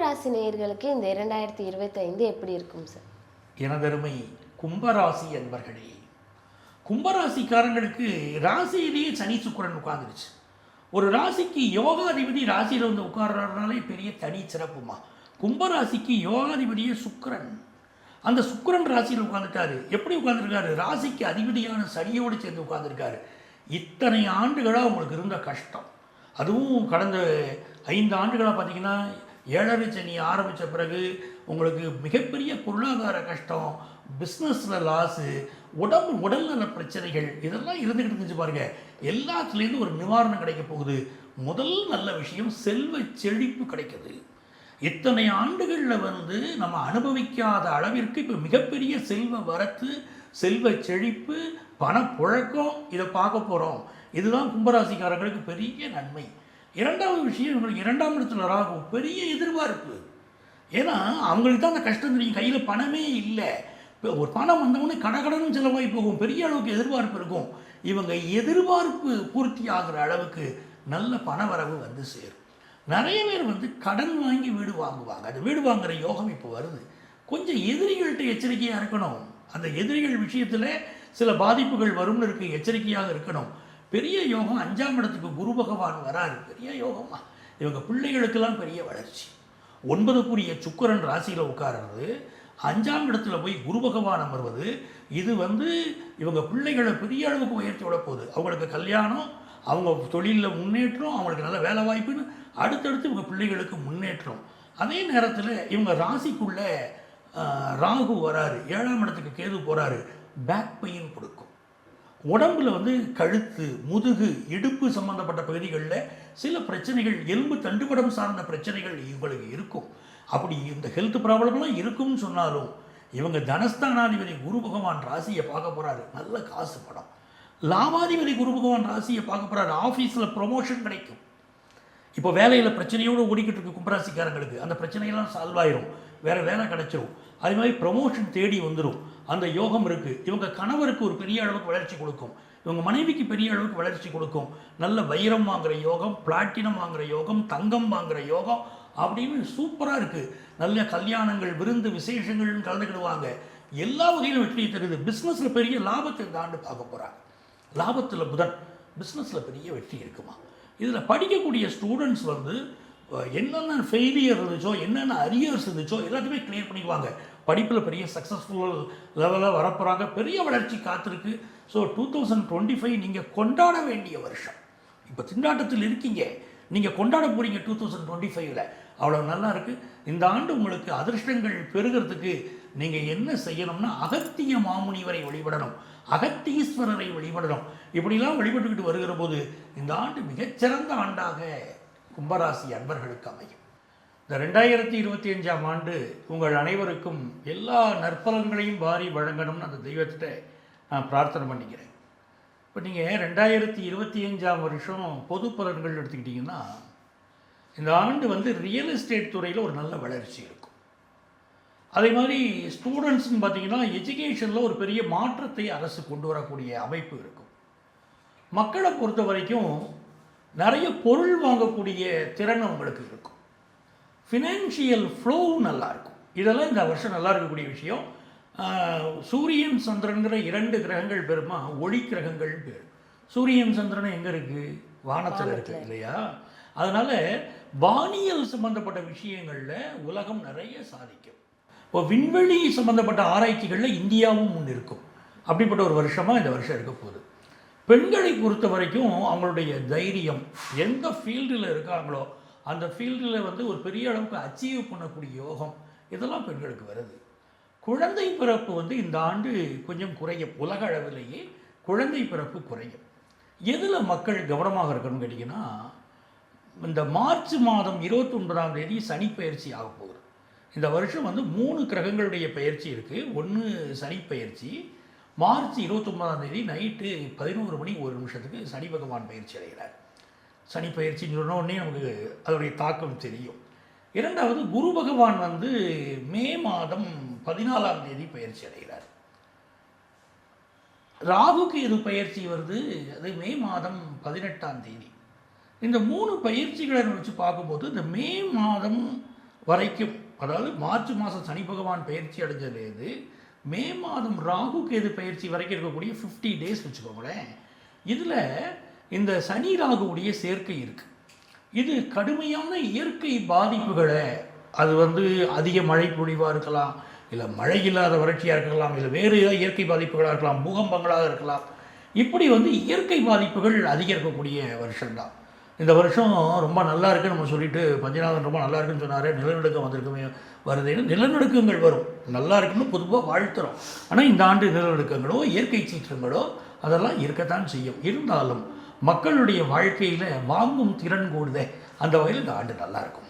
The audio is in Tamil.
ராசி நேயர்களுக்கு இந்த இரண்டாயிரத்தி இருபத்தைந்து எப்படி இருக்கும் சார் எனதருமை கும்பராசி என்பர்களே கும்பராசிக்காரங்களுக்கு ராசியிலேயே சனி சுக்கிரன் உட்கார்ந்துருச்சு. ஒரு ராசிக்கு யோகாதிபதி ராசியில் வந்து உட்கார்றதுனாலே பெரிய தனி சிறப்புமா. கும்பராசிக்கு யோகாதிபதியே சுக்கரன். அந்த சுக்கரன் ராசியில் உட்காந்துட்டாரு எப்படி உட்காந்துருக்காரு ராசிக்கு அதிபதியான சனியோடு சேர்ந்து உட்காந்துருக்காரு இத்தனை ஆண்டுகளாக உங்களுக்கு இருந்த கஷ்டம். அதுவும் கடந்த ஐந்து ஆண்டுகளாக பார்த்தீங்கன்னா ஏழரை சனி ஆரம்பித்த பிறகு உங்களுக்கு மிகப்பெரிய பொருளாதார கஷ்டம் பிஸ்னஸில் லாஸு உடம்பு உடல்நல பிரச்சனைகள் இதெல்லாம் இருந்துக்கிட்டு இருந்துச்சு பாருங்கள் எல்லாத்துலேருந்து ஒரு நிவாரணம் கிடைக்க போகுது. முதல் நல்ல விஷயம் செல்வ செழிப்பு கிடைக்குது. இத்தனை ஆண்டுகளில் வந்து நம்ம அனுபவிக்காத அளவிற்கு இப்போ மிகப்பெரிய செல்வ வரத்து செல்வ செழிப்பு பணப்புழக்கம் இதை பார்க்க போகிறோம் இதுதான் கும்பராசிக்காரங்களுக்கு பெரிய நன்மை. இரண்டாவது விஷயம் இவங்களுக்கு இரண்டாம் இடத்துல ராகும் பெரிய எதிர்பார்ப்பு. ஏன்னா அவங்களுக்கு தான் அந்த கஷ்டம் தெரியும். கையில் பணமே இல்லை. இப்போ ஒரு பணம் வந்தவொடனே கடகடனும் செலவாகி போகும். பெரிய அளவுக்கு எதிர்பார்ப்பு இருக்கும். இவங்க எதிர்பார்ப்பு பூர்த்தி ஆகிற அளவுக்கு நல்ல பண வரவு வந்து சேரும். நிறைய பேர் வந்து கடன் வாங்கி வீடு வாங்குவாங்க. அந்த வீடு வாங்குகிற யோகம் இப்போ வருது. கொஞ்சம் எதிரிகள்கிட்ட எச்சரிக்கையாக இருக்கணும். அந்த எதிரிகள் விஷயத்தில் சில பாதிப்புகள் வரும்னு இருக்கு எச்சரிக்கையாக இருக்கணும். பெரிய யோகம் அஞ்சாம் இடத்துக்கு குரு பகவான் வராரு. பெரிய யோகமா இவங்க பிள்ளைகளுக்கெல்லாம் பெரிய வளர்ச்சி. ஒன்பதுக்குரிய சுக்கரன் ராசியில் உட்கார்றது. அஞ்சாம் இடத்துல போய் குரு பகவான் அமர்வது. இது வந்து இவங்க பிள்ளைகளை பெரிய அளவுக்கு உயர்த்தி விட போகுது. அவங்களுக்கு கல்யாணம் அவங்க தொழிலில் முன்னேற்றம் அவங்களுக்கு நல்ல வேலை வாய்ப்புன்னு அடுத்தடுத்து இவங்க பிள்ளைகளுக்கு முன்னேற்றம். அதே நேரத்தில் இவங்க ராசிக்குள்ளே ராகு வராரு. ஏழாம் இடத்துக்கு கேது போகிறாரு பேக் பெயின் கொடுக்கும். உடம்புல வந்து கழுத்து முதுகு இடுப்பு சம்பந்தப்பட்ட பகுதிகளில் சில பிரச்சனைகள் எலும்பு தண்டுவடம் சார்ந்த பிரச்சனைகள் இவங்களுக்கு இருக்கும். அப்படி இந்த ஹெல்த் ப்ராப்ளம்லாம் இருக்கும்னு சொன்னாலும் இவங்க தனஸ்தானாதிபதி குரு பகவான் ராசியை பார்க்க போகிறாரு நல்ல காசு படம் லாபாதிபதி குரு பகவான் ராசியை பார்க்க போகிறாரு ஆஃபீஸில் ப்ரொமோஷன் கிடைக்கும். இப்போ வேலையில் பிரச்சனையோடு ஓடிக்கிட்டு இருக்கு கும்பராசிக்காரங்களுக்கு. அந்த பிரச்சனையெல்லாம் சால்வ் ஆயிரும். வேறு வேலை கிடச்சிரும். அது மாதிரி ப்ரொமோஷன் தேடி வந்துடும் அந்த யோகம் இருக்குது இவங்க கணவருக்கு ஒரு பெரிய அளவுக்கு வளர்ச்சி கொடுக்கும். இவங்க மனைவிக்கு பெரிய அளவுக்கு வளர்ச்சி கொடுக்கும். நல்ல வைரம் வாங்குற யோகம் பிளாட்டினம் வாங்குற யோகம் தங்கம் வாங்குற யோகம் அப்படின்னு சூப்பராக இருக்குது நல்ல கல்யாணங்கள் விருந்து விசேஷங்கள்னு கலந்துக்கிடுவாங்க. எல்லா வகையிலும் வெற்றியை தருது. பிஸ்னஸில் பெரிய லாபத்தை இந்த ஆண்டு பார்க்க போகிறாங்க லாபத்தில் புதன். பிஸ்னஸில் பெரிய வெற்றி இருக்குமா? இதில் படிக்கக்கூடிய ஸ்டூடெண்ட்ஸ் வந்து என்னென்ன ஃபெயிலியர் இருந்துச்சோ என்னென்ன அரியர்ஸ் இருந்துச்சோ எல்லாத்தையுமே கிளியர் பண்ணிக்குவாங்க. படிப்பில் பெரிய சக்ஸஸ்ஃபுல் லெவலில் வரப்போகிறாங்க பெரிய வளர்ச்சி காத்திருக்கு. So two thousand twenty five நீங்கள் கொண்டாட வேண்டிய வருஷம். இப்போ திண்டாட்டத்தில் இருக்கீங்க. நீங்கள் கொண்டாட போகிறீங்க டூ தௌசண்ட் டுவெண்ட்டி ஃபைவ்ல அவ்வளோ நல்லா இருக்குது இந்த ஆண்டு உங்களுக்கு அதிர்ஷ்டங்கள் பெருகிறதுக்கு நீங்கள் என்ன செய்யணும்னா அகத்திய மாமுனிவரை வழிபடணும். அகத்தீஸ்வரரை வழிபடணும். இப்படிலாம் வழிபட்டுக்கிட்டு வருகிற போது இந்த ஆண்டு மிகச்சிறந்த ஆண்டாக கும்பராசி அன்பர்களுக்கு அமையும். இந்த ரெண்டாயிரத்தி இருபத்தி அஞ்சாம் ஆண்டு உங்கள் அனைவருக்கும் எல்லா நற்பலன்களையும் வாரி வழங்கணும்னு அந்த தெய்வத்திட்ட நான் பிரார்த்தனை பண்ணிக்கிறேன். இப்போ நீங்கள் ரெண்டாயிரத்தி இருபத்தி அஞ்சாம் வருஷம் பொது பலன்கள் எடுத்துக்கிட்டிங்கன்னா இந்த ஆண்டு வந்து ரியல் எஸ்டேட் துறையில் ஒரு நல்ல வளர்ச்சி இருக்கும். அதே மாதிரி ஸ்டூடெண்ட்ஸ்னு பார்த்தீங்கன்னா எஜுகேஷனில் ஒரு பெரிய மாற்றத்தை அரசு கொண்டு வரக்கூடிய அமைப்பு இருக்கும். மக்களை பொறுத்த வரைக்கும் நிறைய பொருள் வாங்கக்கூடிய திறன் அவங்களுக்கு இருக்கும். ஃபினான்ஷியல் ஃப்ளோவும் நல்லா இருக்கும் இதெல்லாம் இந்த வருஷம் நல்லா இருக்கக்கூடிய விஷயம் சூரியன் சந்திரன்கிற இரண்டு கிரகங்கள் பெருமா? ஒளி கிரகங்கள் பேர். சூரியன் சந்திரன் எங்கே இருக்குது வானத்தில் இருக்கு இல்லையா? அதனால வானியல் சம்பந்தப்பட்ட விஷயங்களில் உலகம் நிறைய சாதிக்கும். இப்போ விண்வெளி சம்பந்தப்பட்ட ஆராய்ச்சிகளில் இந்தியாவும் முன் இருக்கும் அப்படிப்பட்ட ஒரு வருஷமாக இந்த வருஷம் இருக்க போகுது. பெண்களை பொறுத்த வரைக்கும் அவங்களுடைய தைரியம் எந்த ஃபீல்டில் இருக்காங்களோ அந்த ஃபீல்டில் வந்து ஒரு பெரிய அளவுக்கு அச்சீவ் பண்ணக்கூடிய யோகம் இதெல்லாம் பெண்களுக்கு வருது. குழந்தை பிறப்பு வந்து இந்த ஆண்டு கொஞ்சம் குறையும் உலக அளவிலேயே குழந்தை பிறப்பு குறையும். எதில் மக்கள் கவனமாக இருக்கணும்னு கேட்டிங்கன்னா இந்த மார்ச் மாதம் இருபத்தி ஒன்பதாம் தேதி சனி பயிற்சி ஆக போகுது. இந்த வருஷம் வந்து மூணு கிரகங்களுடைய பயிற்சி இருக்குது ஒன்று சனி பயிற்சி மார்ச் இருபத்தொன்பதாம் தேதி நைட்டு பதினோரு மணி ஒரு நிமிஷத்துக்கு சனி பகவான் பயிற்சி அடைகிறார். சனி பயிற்சின்னு சொன்ன உடனே நமக்கு அதோடைய தாக்கம் தெரியும். இரண்டாவது குரு பகவான் வந்து மே மாதம் பதினாலாம் தேதி பயிற்சி அடைகிறார். ராகுக்கு எது பயிற்சி வருது? அது மே மாதம் பதினெட்டாம் தேதி. இந்த மூணு பயிற்சிகளை வச்சு பார்க்கும்போது இந்த மே மாதம் வரைக்கும் அதாவது மார்ச் மாதம் சனி பகவான் பயிற்சி அடைஞ்சதுலேருந்து மே மாதம் ராகு கேது பயிற்சி வரைக்கும் இருக்கக்கூடிய ஃபிஃப்டி டேஸ் வச்சுக்கோங்களேன். இதில் இந்த சனி ராகுடைய சேர்க்கை இருக்குது இது கடுமையான இயற்கை பாதிப்புகளை அது வந்து அதிக மழை பொழிவாக இருக்கலாம் இல்லை மழை இல்லாத வறட்சியாக இருக்கலாம் இல்லை வேறு ஏதாவது இயற்கை பாதிப்புகளாக இருக்கலாம் பூகம்பங்களாக இருக்கலாம். இப்படி வந்து இயற்கை பாதிப்புகள் அதிகரிக்கக்கூடிய வருஷம்தான். இந்த வருஷம் ரொம்ப நல்லா இருக்குன்னு நம்ம சொல்லிட்டு பஞ்சநாதன் ரொம்ப நல்லா இருக்குன்னு சொன்னார் நிலநடுக்கம் வந்திருக்குமே வருதுன்னு நிலநடுக்கங்கள் வரும். நல்லா இருக்குன்னு பொதுவாக வாழ்த்துறோம். ஆனால் இந்த ஆண்டு நிலநடுக்கங்களோ இயற்கை சீற்றங்களோ அதெல்லாம் இருக்கத்தான் செய்யும். இருந்தாலும் மக்களுடைய வாழ்க்கையில் வாங்கும் திறன் கூடுதே. அந்த வகையில் இந்த ஆண்டு நல்லாயிருக்கும்